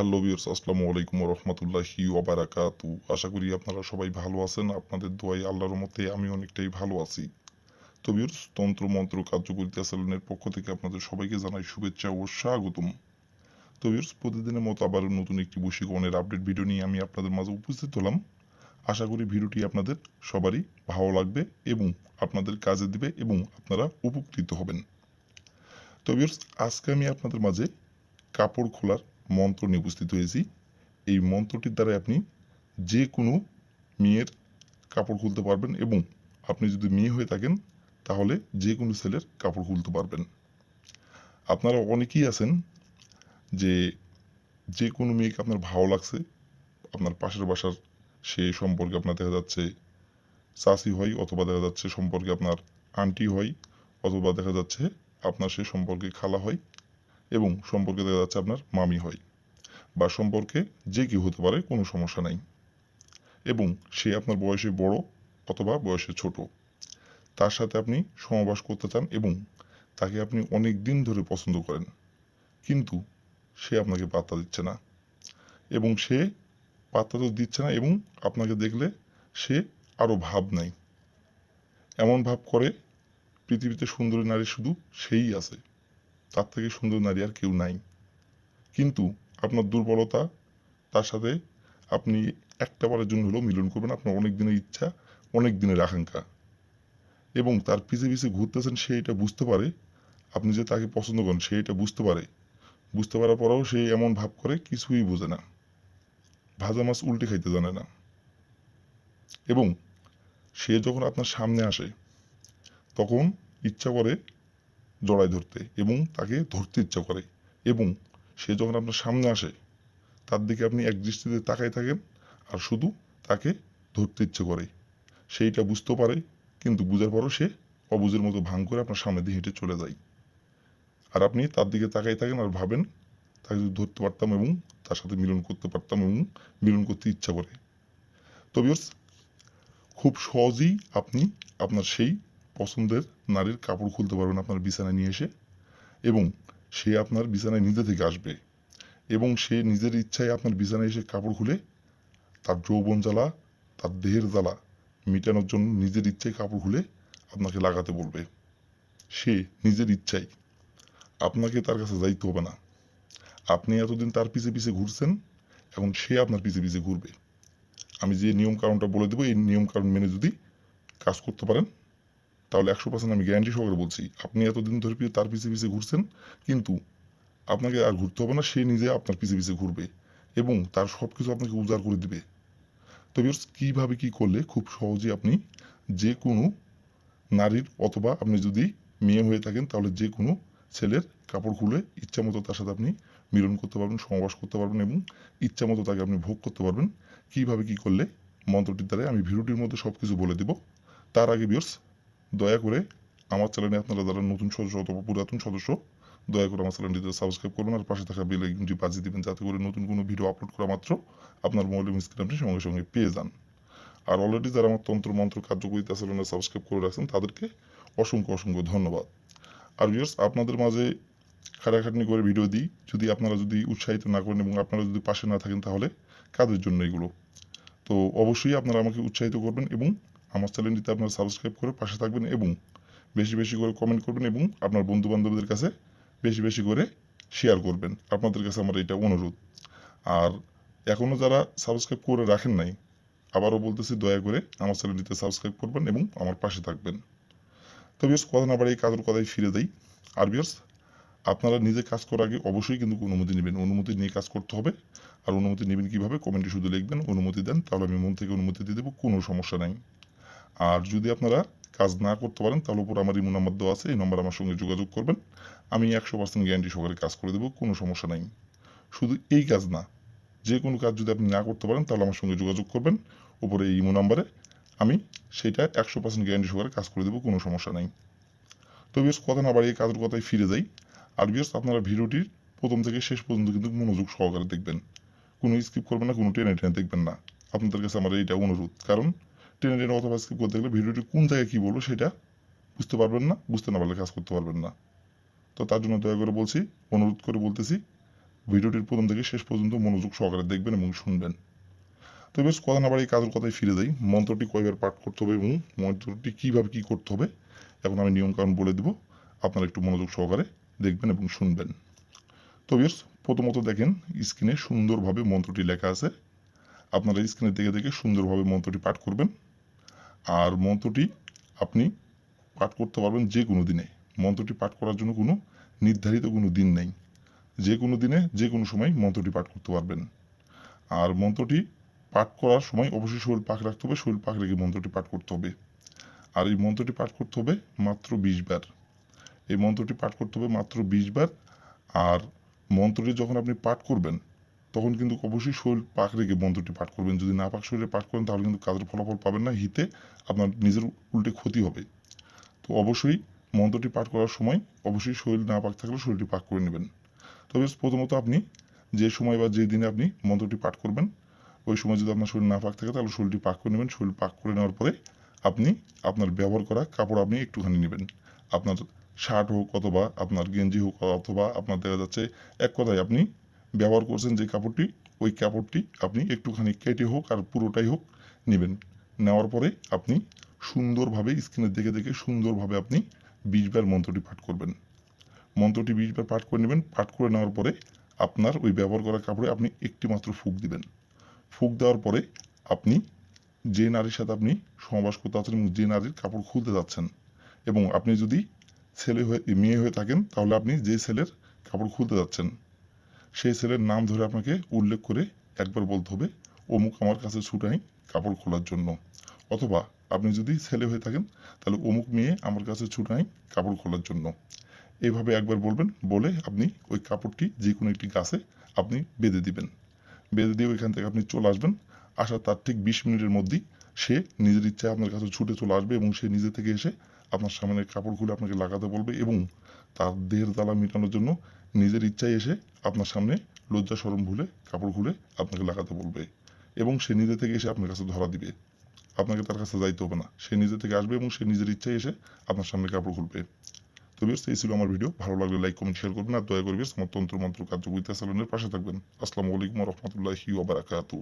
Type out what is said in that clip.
Hello viewers আসসালামু আলাইকুম রহমতুল্লাহি ওবারাকাতু আশা করি আপনারা সবাই ভালো আছেন, আপনাদের দোয়াই আল্লাহর মতে আমি অনেকটাই ভালো আছি। তো ভিউয়ার্স তন্ত্র, মন্ত্র কার্যকরিতা সেলুনের পক্ষ থেকে আপনাদের সবাইকে জানাই শুভেচ্ছা ও স্বাগতম। তো ভিউয়ার্স প্রতিদিনের মতো আবার নতুন একটি বশীকরণের আপডেট ভিডিও নিয়ে আমি আপনাদের মাঝে উপস্থিত হলাম। আশা করি ভিডিওটি আপনাদের সবারই ভালো লাগবে এবং আপনাদের কাজে দিবে এবং আপনারা উপকৃত হবেন। তো ভিউয়ার্স আজকে আমি আপনাদের মাঝে কাপড় খোলার মন্ত্র নিয়ে উপস্থিত হয়েছি। এই মন্ত্রটির দ্বারা আপনি যে কোনো মেয়ের কাপড় খুলতে পারবেন এবং আপনি যদি মেয়ে হয়ে থাকেন, তাহলে যে কোনো ছেলের কাপড় খুলতে পারবেন। আপনারা অনেকেই আছেন যে যে কোনো মেয়েকে আপনার ভালো লাগছে, আপনার পাশের বাসার সে সম্পর্কে আপনার দেখা যাচ্ছে চাষি হয় অথবা দেখা যাচ্ছে সম্পর্কে আপনার আন্টি হয় অথবা দেখা যাচ্ছে আপনার সে সম্পর্কে খালা হয় এবং সম্পর্কে দেখা যাচ্ছে আপনার মামি হয়। বা সম্পর্কে যে কেউ হতে পারে কোনো সমস্যা নাই। এবং সে আপনার বয়সে বড় অথবা বয়সে ছোট। তার সাথে আপনি সমাবাস করতে চান এবং তাকে আপনি অনেক দিন ধরে পছন্দ করেন। কিন্তু সে আপনাকে পাত্তা দিচ্ছে না। এবং সে পাত্তা তো দিচ্ছে না এবং আপনাকে দেখলে সে আরও ভাব নাই এমন ভাব করে পৃথিবীতে সুন্দরী নারী শুধু সেই আছে। তার থেকে সুন্দর নারী আর কেউ নাই। কিন্তু আপনার দুর্বলতা, তার সাথে আপনি একটা বারের জন্য হলেও মিলন করবেন। আপনার অনেক দিনের ইচ্ছা অনেক দিনের আকাঙ্ক্ষা। এবং তার পিছে পিছে ঘুরতেছেন সে এটা বুঝতে পারে। আপনি যে তাকে পছন্দ করেন সে এটা বুঝতে পারে। বুঝতে পারার পরেও সে এমন ভাব করে, কিছুই বোঝে না। ভাজা মাছ উল্টে খাইতে জানে না। এবং সে যখন আপনার সামনে আসে, তখন ইচ্ছা করে জড়ায় ধরতে এবং তাকে ধরতে ইচ্ছা করে। এবং সে যখন আপনার সামনে আসে, তার দিকে আপনি এক দৃষ্টিতে তাকাই থাকেন আর শুধু তাকে ধরতে ইচ্ছে করে। সেইটা বুঝতে পারে, কিন্তু বুঝার পরও সে অবুঝের মতো ভাঙ করে আপনার সামনে দিয়ে হেঁটে চলে যায়। আর আপনি তার দিকে তাকাই থাকেন আর ভাবেন, তাকে যদি ধরতে পারতাম এবং তার সাথে মিলন করতে পারতাম এবং মিলন করতে ইচ্ছা করে। তো খুব সহজেই আপনি আপনার সেই পছন্দের নারীর কাপড় খুলতে পারবেন আপনার বিছানায় নিয়ে এসে এবং সে আপনার বিছানায় নিজে থেকে আসবে এবং সে নিজের ইচ্ছায় আপনার বিছানায় এসে কাপড় খুলে তার যৌবন জ্বালা, তার দেহের জ্বালা মেটানোর জন্য নিজের ইচ্ছায় কাপড় খুলে আপনাকে লাগাতে বলবে। সে নিজের ইচ্ছায়। আপনাকে তার কাছে যাইতে হবে না। আপনি এতদিন তার পিছে পিছে ঘুরছেন, এখন সে আপনার পিছে পিছে ঘুরবে। আমি যে নিয়ম কারণটা বলে দেবো, এই নিয়ম কারণ মেনে যদি কাজ করতে পারেন তাহলে একশো পার্সেন্ট আমি গ্যারান্টি সহকারে বলছি, আপনি এতদিন ধরে তার পিছে পিছে ঘুরছেন, কিন্তু আপনাকে আর ঘুরতে হবে না, সে নিজে আপনার পিছে পিছে ঘুরবে এবং তার সব কিছু আপনাকে উজাড় করে দিবে। তো ভিউয়ার্স কীভাবে কী করলে খুব সহজে আপনি যে কোনো নারীর অথবা আপনি যদি মেয়ে হয়ে থাকেন, তাহলে যে কোনো ছেলের কাপড় খুলে ইচ্ছা মতো তার সাথে আপনি মিলন করতে পারবেন সমাবাস করতে পারবেন এবং ইচ্ছা মতো তাকে আপনি ভোগ করতে পারবেন। কীভাবে কী করলে মন্ত্রটির দ্বারা আমি ভিডিওটির মধ্যে সব কিছু বলে দিব। তার আগে ভিউয়ার্স দয়া করে আমার চ্যানেলে আপনারা যারা নতুন সদস্য অথবা পুরাতন সদস্য, দয়া করে আমার চ্যানেলটিতে সাবস্ক্রাইব করবেন আর পাশে থাকা বেল আইকনটি বাজিয়ে দেবেন যাতে করে নতুন কোনো ভিডিও আপলোড করা মাত্র আপনার মোবাইলের স্ক্রিন আপনি সঙ্গে সঙ্গে পেয়ে যান। আর অলরেডি যারা আমার তন্ত্র মন্ত্র কার্যকরিতা চ্যানেলে সাবস্ক্রাইব করে রাখছেন, তাদেরকে অসংখ্য অসংখ্য ধন্যবাদ। আর ভিউয়ার্স আপনাদের মাঝে খাটাখাটনি করে ভিডিও দিই। যদি আপনারা যদি উৎসাহিত না করেন এবং আপনারা যদি পাশে না থাকেন তাহলে কাদের জন্য এগুলো? তো অবশ্যই আপনারা আমাকে উৎসাহিত করবেন এবং আমার চ্যানেলটিতে আপনারা সাবস্ক্রাইব করে পাশে থাকবেন এবং বেশি বেশি করে কমেন্ট করবেন এবং আপনার বন্ধু বান্ধবদের কাছে বেশি বেশি করে শেয়ার করবেন। আপনাদের কাছে আমার এটা অনুরোধ। আর এখনও যারা সাবস্ক্রাইব করে রাখেন নাই, আবারও বলতেছি দয়া করে আমার চ্যানেলটিতে সাবস্ক্রাইব করবেন এবং আমার পাশে থাকবেন। তো বিয়ার্স কথা না এই কাজের কথায় ফিরে দেই আর বিয়ার্স আপনারা নিজে কাজ করার আগে অবশ্যই কিন্তু অনুমতি নেবেন। অনুমতি নিয়ে কাজ করতে হবে। আর অনুমতি নেবেন কীভাবে? কমেন্টে শুধু লিখবেন, অনুমতি দেন, তাহলে আমি মন থেকে অনুমতি দিয়ে দেবো, কোনো সমস্যা নাই। আর যদি আপনারা কাজ না করতে পারেন, তাহলে উপর আমার ইমো নাম্বার দেওয়া আছে, এই নাম্বার আমার সঙ্গে যোগাযোগ করবেন। আমি একশো পার্সেন্ট গ্যারান্টি সহকারে কাজ করে দেবো, কোনো সমস্যা নাই। শুধু এই কাজ না, যে কোনো কাজ যদি আপনি না করতে পারেন, তাহলে আমার সঙ্গে যোগাযোগ করবেন, উপরে এই ইমো নাম্বারে। আমি সেটা একশো পার্সেন্ট গ্যারান্টি সহকারে কাজ করে দেবো, কোনো সমস্যা নাই। তো বিয়ার্স, কথা না বাড়িয়ে কাজের কথায় ফিরে যাই। আর বিয়ার্স, আপনারা ভিডিওটির প্রথম থেকে শেষ পর্যন্ত কিন্তু মনোযোগ সহকারে দেখবেন। কোনো স্কিপ করবেন না, কোনো টেনে টেনে দেখবেন না। আপনাদের কাছে আমার এইটা অনুরোধ। কারণ টেনে টেনে অথবা স্কিপ করতে গেলে ভিডিওটি কোন জায়গায় কী বলব সেটা বুঝতে পারবেন না, বুঝতে না পারলে কাজ করতে পারবেন না। তো তার জন্য দয়া করে বলছি, অনুরোধ করে বলতেছি ভিডিওটির প্রথম থেকে শেষ পর্যন্ত মনোযোগ সহকারে দেখবেন এবং শুনবেন। তো বেশ, কথা না বাড়ি কাজের কথায় ফিরে যাই। মন্ত্রটি কয়বার পাঠ করতে হবে এবং মন্ত্রটি কীভাবে কী করতে হবে, এখন আমি নিয়মকানুন বলে দেব। আপনারা একটু মনোযোগ সহকারে দেখবেন এবং শুনবেন। তো বেশ, প্রথমত দেখেন, স্ক্রিনে সুন্দরভাবে মন্ত্রটি লেখা আছে। আপনারা স্ক্রিনে দেখে দেখে সুন্দরভাবে মন্ত্রটি পাঠ করবেন। আর মন্ত্রটি আপনি পাঠ করতে পারবেন যে কোনো দিনে। মন্ত্রটি পাঠ করার জন্য কোনো নির্ধারিত কোনো দিন নেই। যে কোনো দিনে, যে কোনো সময় মন্ত্রটি পাঠ করতে পারবেন। আর মন্ত্রটি পাঠ করার সময় অবশ্যই শরীর পাক রাখতে হবে, শরীর পাক রেখে মন্ত্রটি পাঠ করতে হবে। আর এই মন্ত্রটি পাঠ করতে হবে মাত্র বিশ বার। এই মন্ত্রটি পাঠ করতে হবে মাত্র বিশ বার। আর মন্ত্রটি যখন আপনি পাঠ করবেন তখন কিন্তু অবশ্যই শরীর পাক রেখে মন্ত্রটি পাঠ করবেন। যদি না পাক শরীরে পাঠ করেন, তাহলে কিন্তু কাজের ফলাফল পাবেন না, হিতে আপনার নিজের উল্টে ক্ষতি হবে। তো অবশ্যই মন্ত্রটি পাঠ করার সময় অবশ্যই শরীর না পাক থাকলে শরীরটি পাক করে নেবেন। তবে প্রথমত আপনি যে সময় বা যে দিনে আপনি মন্ত্রটি পাঠ করবেন, ওই সময় যদি আপনার শরীর না পাক থাকে, তাহলে শরীরটি পাক করে নেবেন। শরীর পাক করে নেওয়ার পরে আপনি আপনার ব্যবহার করা কাপড় আপনি একটুখানি নেবেন। আপনার শার্ট হোক অথবা আপনার গেঞ্জি হোক অথবা আপনার দেখা যাচ্ছে এক কথায় আপনি ব্যবহার করছেন যে কাপড়টি, ওই কাপড়টি আপনি একটুখানি কেটে হোক আর পুরোটাই হোক নেবেন। নেওয়ার পরে আপনি সুন্দরভাবে স্ক্রিনে দেখে দেখে সুন্দরভাবে আপনি বিশবার মন্ত্রটি পাঠ করবেন। মন্ত্রটি বিশবার পাঠ করে নেবেন। পাঠ করে নেওয়ার পরে আপনার ওই ব্যবহার করা কাপড়ে আপনি একটি মাত্র ফুক দিবেন। ফুক দেওয়ার পরে আপনি যে নারীর সাথে আপনি সহবাস করতে যাচ্ছেন এবং যে নারীর কাপড় খুলতে যাচ্ছেন এবং আপনি যদি ছেলে হয়ে, মেয়ে হয়ে থাকেন, তাহলে আপনি যে ছেলের কাপড় খুলতে যাচ্ছেন সেই ছেলের নাম ধরে আপনাকে উল্লেখ করে একবার বলতে হবে, অমুক আমার কাছে ছুটাই কাপড় খোলার জন্য। অথবা আপনি যদি ছেলে হয়ে থাকেন, তাহলে অমুক মেয়ে আমার কাছে ছুটাই কাপড় খোলার জন্য। এভাবে একবার বলবেন, বলে আপনি ওই কাপড়টি যে কোনো একটি গাছে আপনি বেঁধে দিবেন। বেঁধে দিয়ে ওইখান থেকে আপনি চলে আসবেন। আসার তার ঠিক বিশ মিনিটের মধ্যেই সে নিজের ইচ্ছায় আপনার কাছে ছুটে চলে আসবে এবং সে নিজে থেকে এসে আপনার সামনে কাপড় খুলে আপনাকে লাগাতে বলবে এবং তার দেহের জ্বালা মেটানোর জন্য নিজের ইচ্ছায় এসে আপনার সামনে লজ্জা সরম ভুলে, কাপড় খুলে আপনাকে লাগাতে বলবে এবং সে নিজে থেকে এসে আপনার কাছে ধরা দিবে। আপনাকে তার কাছে যাইতে হবে না। সে নিজে থেকে আসবে এবং সে নিজের ইচ্ছায় এসে আপনার সামনে কাপড় খুলবে। তো বেশ এই ছিল আমার ভিডিও ভালো লাগলে লাইক কমেন্ট শেয়ার করবেন আর দয়া করবে আমার তন্ত্র মন্ত্র কার্যকরিতা চ্যানেলের পাশে থাকবেন। আসসালামু আলাইকুম রহমতুল্লাহি ওবারাকাতু